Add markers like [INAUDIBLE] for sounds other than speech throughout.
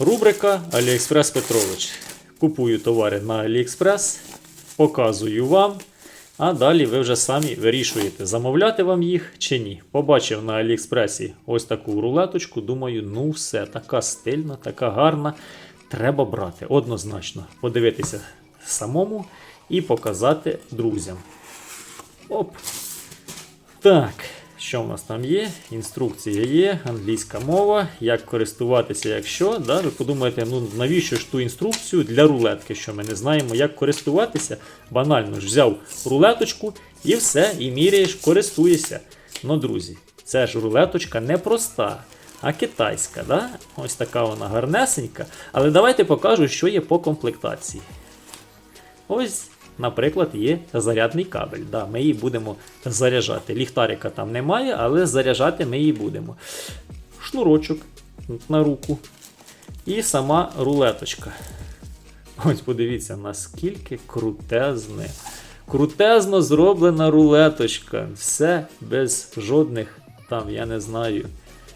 Рубрика Аліекспрес Петрович. Купую товари на Аліекспрес, показую вам. А далі ви вже самі вирішуєте, замовляти вам їх чи ні. Побачив на Аліекспресі ось таку рулеточку. Думаю, ну все, така стильна, така гарна. Треба брати однозначно. Подивитися самому і показати друзям. Оп. Так, що в нас там є? Інструкція є, англійська мова, як користуватися, якщо. Да? Ви подумаєте, ну навіщо ж ту інструкцію для рулетки, що ми не знаємо, як користуватися. Банально ж взяв рулеточку і все, і міряєш, користуєшся. Ну, друзі, це ж рулеточка не проста, а китайська. Да? Ось така вона гарнесенька. Але давайте покажу, що є по комплектації. Ось, наприклад, є зарядний кабель. Да, ми її будемо заряджати. Ліхтарика там немає, але заряджати ми її будемо. Шнурочок на руку. І сама рулеточка. Ось подивіться, наскільки крутезне. Крутезно зроблена рулеточка. Все без жодних там, я не знаю,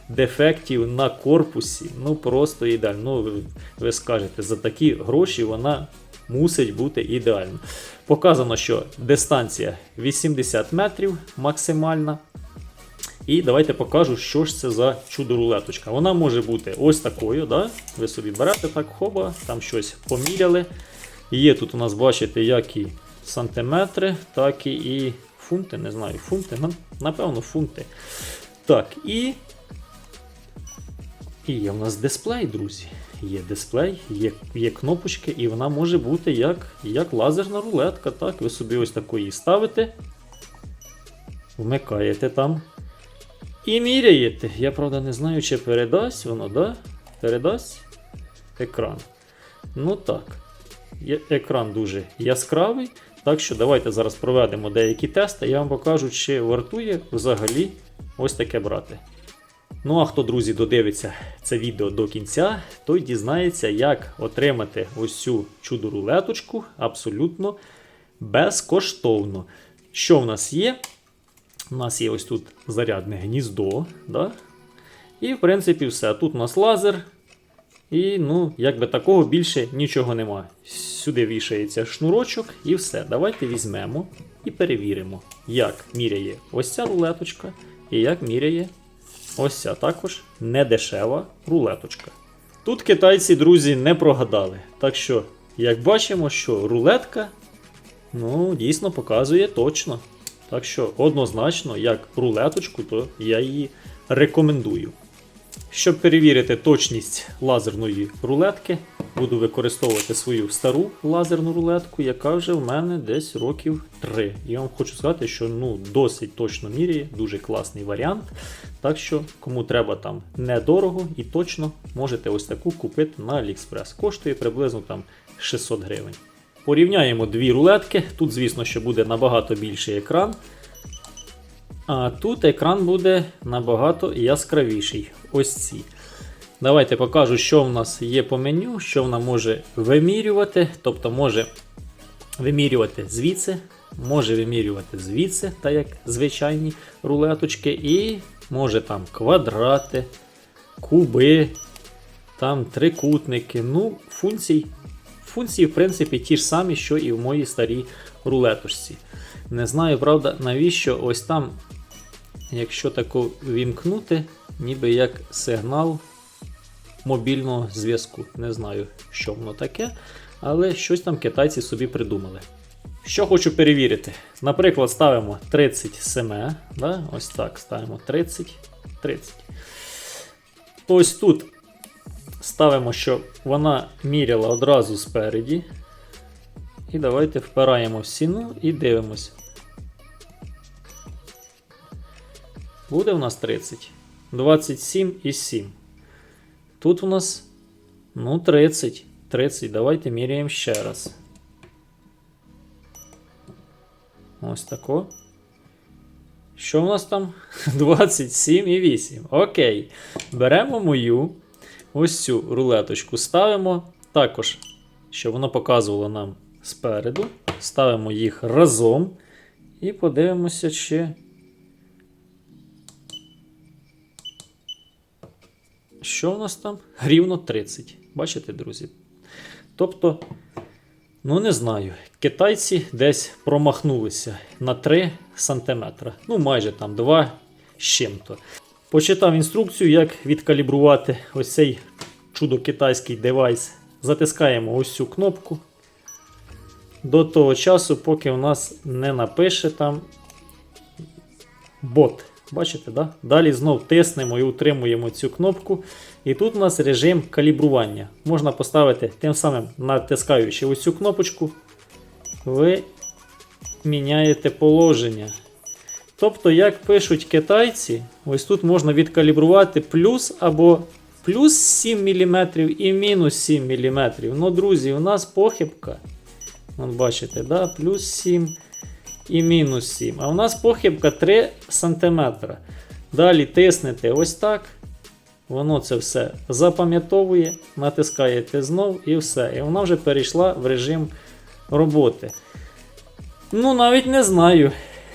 дефектів на корпусі. Ну просто ідеально. Ну, ви, ви скажете, за такі гроші вона мусить бути ідеально. Показано, що дистанція 80 метрів максимальна. І давайте покажу, що ж це за чудо-рулеточка. Вона може бути ось такою. Да? Ви собі берете так, хоба, там щось поміряли. Є тут у нас, бачите, як і сантиметри, так і фунти. Не знаю, фунти, напевно, фунти. Так, і. І є у нас дисплей, друзі. Є дисплей, є, є кнопочки, і вона може бути як, як лазерна рулетка. Так, ви собі ось такої ставите, вмикаєте там і міряєте. Я правда не знаю, чи передасть воно, да? Передасть екран. Ну так. Екран дуже яскравий. Так що давайте зараз проведемо деякі тести. Я вам покажу, чи вартує взагалі ось таке брати. Ну а хто, друзі, додивиться це відео до кінця, той дізнається, як отримати ось цю чудо-рулеточку абсолютно безкоштовно. Що в нас є? У нас є ось тут зарядне гніздо. Да? І, в принципі, все. Тут у нас лазер. І, ну, якби такого більше нічого нема. Сюди вішається шнурочок і все. Давайте візьмемо і перевіримо, як міряє ось ця рулеточка і як міряє ось ця також недешева рулеточка. Тут китайці, друзі, не прогадали. Так що, як бачимо, що рулетка ну, дійсно показує точно. Так що однозначно, як рулеточку, то я її рекомендую. Щоб перевірити точність лазерної рулетки, буду використовувати свою стару лазерну рулетку, яка вже в мене десь років 3. Я вам хочу сказати, що ну, досить точно міряє, дуже класний варіант. Так що, кому треба там недорого і точно, можете ось таку купити на AliExpress. Коштує приблизно там 600 гривень. Порівняємо дві рулетки. Тут, звісно, що буде набагато більший екран. А тут екран буде набагато яскравіший. Ось ці. Давайте покажу, що в нас є по меню, що вона може вимірювати. Тобто може вимірювати звідси, може вимірювати звідси, так як звичайні рулеточки, і може там квадрати, куби, там трикутники. Ну, функцій. Функції, в принципі, ті ж самі, що і в моїй старій рулеточці. Не знаю, правда, навіщо ось там, якщо тако вімкнути, ніби як сигнал мобільного зв'язку. Не знаю, що воно таке, але щось там китайці собі придумали. Що хочу перевірити. Наприклад, ставимо 30 семе, да? ось так, ставимо 30, 30. Ось тут ставимо, що вона міряла одразу спереді. І давайте впираємо в стіну і дивимось. Буде у нас 30. 27 і 7. Тут у нас ну 30. 30. Давайте міряємо ще раз. Ось тако. Що у нас там? [LAUGHS] 27 і 8. Окей. Беремо мою ось цю рулеточку, ставимо також, щоб воно показувало нам спереду. Ставимо їх разом і подивимося, чи що у нас там? Рівно 30. Бачите, друзі? Тобто, ну не знаю, китайці десь промахнулися на 3 см. Ну, майже там 2 з чим-то. Почитав інструкцію, як відкалібрувати ось цей чудо китайський девайс. Затискаємо ось цю кнопку. До того часу, поки у нас не напише там бот. Бачите, да? Далі знов тиснемо і утримуємо цю кнопку. І тут у нас режим калібрування. Можна поставити тим самим натискаючи ось цю кнопочку, ви міняєте положення. Тобто, як пишуть китайці, ось тут можна відкалібрувати плюс або плюс 7 мм і мінус 7 мм. Ну, друзі, у нас похибка. Вон бачите, да? плюс 7 і мінус 7. А у нас похибка 3 см. Далі тиснете ось так. Воно це все запам'ятовує, натискаєте знов і все. І вона вже перейшла в режим роботи. Ну, навіть не знаю.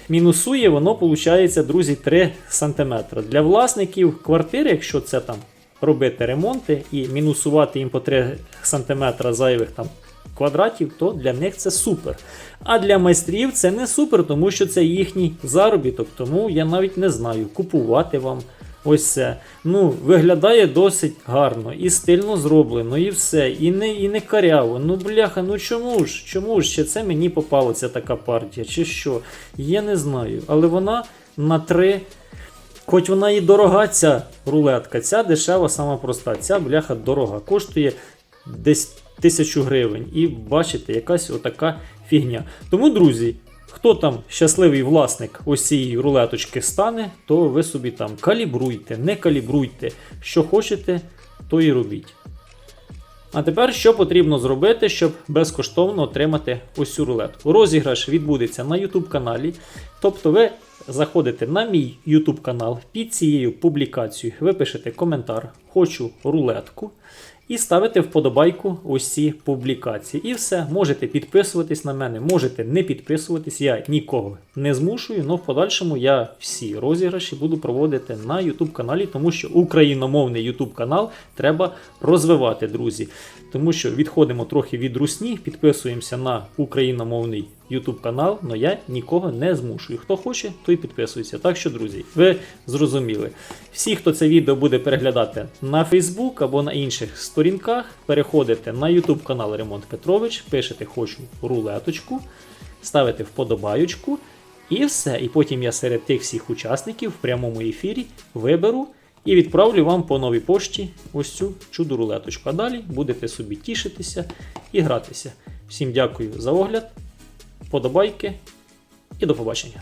Мінусує воно, виходить, друзі, 3 см. Для власників квартири, якщо це там робити ремонти і мінусувати їм по 3 см зайвих там квадратів, то для них це супер. А для майстрів це не супер, тому що це їхній заробіток. Тому я навіть не знаю, купувати вам ось це. Ну, виглядає досить гарно і стильно зроблено, і все, і не, і не каряво. Ну, бляха, ну чому ж? Чому ж ще це мені попалася така партія? Чи що? Я не знаю. Але вона на 3. Хоч вона і дорога, ця рулетка, ця дешева, сама проста, ця бляха дорога. Коштує десь тисячу гривень. І бачите, якась отака фігня. Тому, друзі, хто там щасливий власник ось цієї рулеточки стане, то ви собі там калібруйте, не калібруйте, що хочете, то і робіть. А тепер що потрібно зробити, щоб безкоштовно отримати ось цю рулетку? Розіграш відбудеться на YouTube каналі. Тобто ви заходите на мій YouTube канал під цією публікацією, ви пишете коментар Хочу рулетку і ставите вподобайку ці публікації. І все, можете підписуватись на мене, можете не підписуватись. Я нікого не змушую, але в подальшому я всі розіграші буду проводити на YouTube каналі, тому що україномовний YouTube канал треба розвивати, друзі. Тому що відходимо трохи від русні, підписуємося на україномовний YouTube канал, але я нікого не змушую. Хто хоче, той підписується. Так що, друзі, ви зрозуміли. Всі, хто це відео буде переглядати на Facebook або на інших сторінках, переходите на YouTube канал Ремонт Петрович, пишете Хочу рулеточку, ставите вподобаючку. І все. І потім я серед тих всіх учасників в прямому ефірі виберу і відправлю вам по новій пошті ось цю чудо рулеточку. А далі будете собі тішитися і гратися. Всім дякую за огляд, подобайки і до побачення.